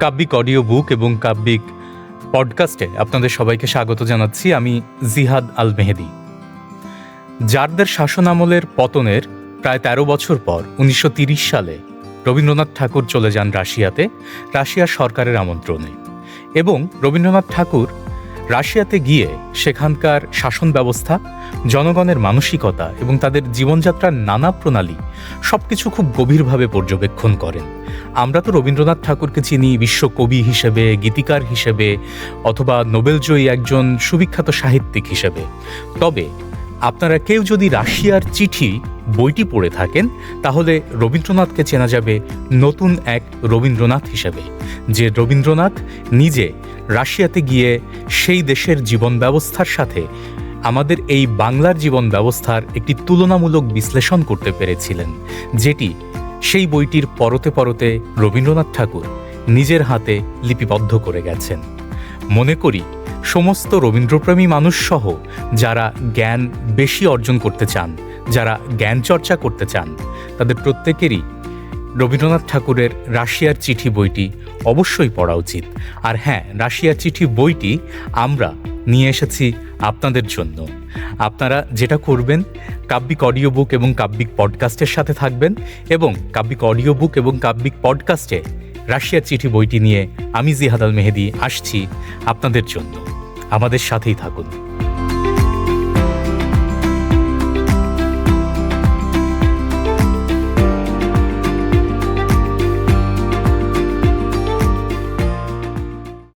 কাব্যিক audio book এবং কাব্যিক পডকাস্টে আপনাদের সবাইকে স্বাগত জানাচ্ছি। আমি জিহাদ আল মেহেদি জারদের শাসনামলের পতনের প্রায় তেরো বছর পর উনিশশো সালে রবীন্দ্রনাথ ঠাকুর চলে যান রাশিয়াতে রাশিয়ার সরকারের আমন্ত্রণে। এবং রবীন্দ্রনাথ ঠাকুর রাশিয়াতে গিয়ে সেখানকার শাসন ব্যবস্থা, জনগণের মানসিকতা এবং তাদের জীবনযাত্রার নানা প্রণালী সবকিছু খুব গভীরভাবে পর্যবেক্ষণ করেন। আমরা তো রবীন্দ্রনাথ ঠাকুরকে চিনি, বিশ্বকবি হিসেবে, গীতিকার হিসেবে, অথবা নোবেলজয়ী একজন সুবিখ্যাত সাহিত্যিক হিসেবে। তবে আপনারা কেউ যদি রাশিয়ার চিঠি, বইটি পড়ে থাকেন, তাহলে রবীন্দ্রনাথকে চেনা যাবে নতুন এক রবীন্দ্রনাথ হিসেবে, যে রবীন্দ্রনাথ নিজে রাশিয়াতে গিয়ে সেই দেশের জীবন ব্যবস্থার সাথে আমাদের এই বাংলার জীবন ব্যবস্থার একটি তুলনামূলক বিশ্লেষণ করতে পেরেছিলেন, যেটি সেই বইটির পরতে পরতে রবীন্দ্রনাথ ঠাকুর নিজের হাতে লিপিবদ্ধ করে গেছেন। মনে করি, সমস্ত রবীন্দ্রপ্রেমী মানুষ সহ যারা জ্ঞান বেশি অর্জন করতে চান, যারা জ্ঞান চর্চা করতে চান, তাদের প্রত্যেকেরই রবীন্দ্রনাথ ঠাকুরের রাশিয়ার চিঠি বইটি অবশ্যই পড়া উচিত। আর হ্যাঁ রাশিয়ার চিঠি বইটি আমরা নিয়ে এসেছি আপনাদের জন্য। আপনারা যেটা করবেন, কাব্যিক অডিও বুক এবং কাব্যিক পডকাস্টের সাথে থাকবেন এবং কাব্যিক অডিও বুক এবং কাব্যিক পডকাস্টে রাশিয়ার চিঠি বইটি নিয়ে আমি জিহাদাল মেহেদি আসছি আপনাদের জন্য। আমাদের সাথেই থাকুন।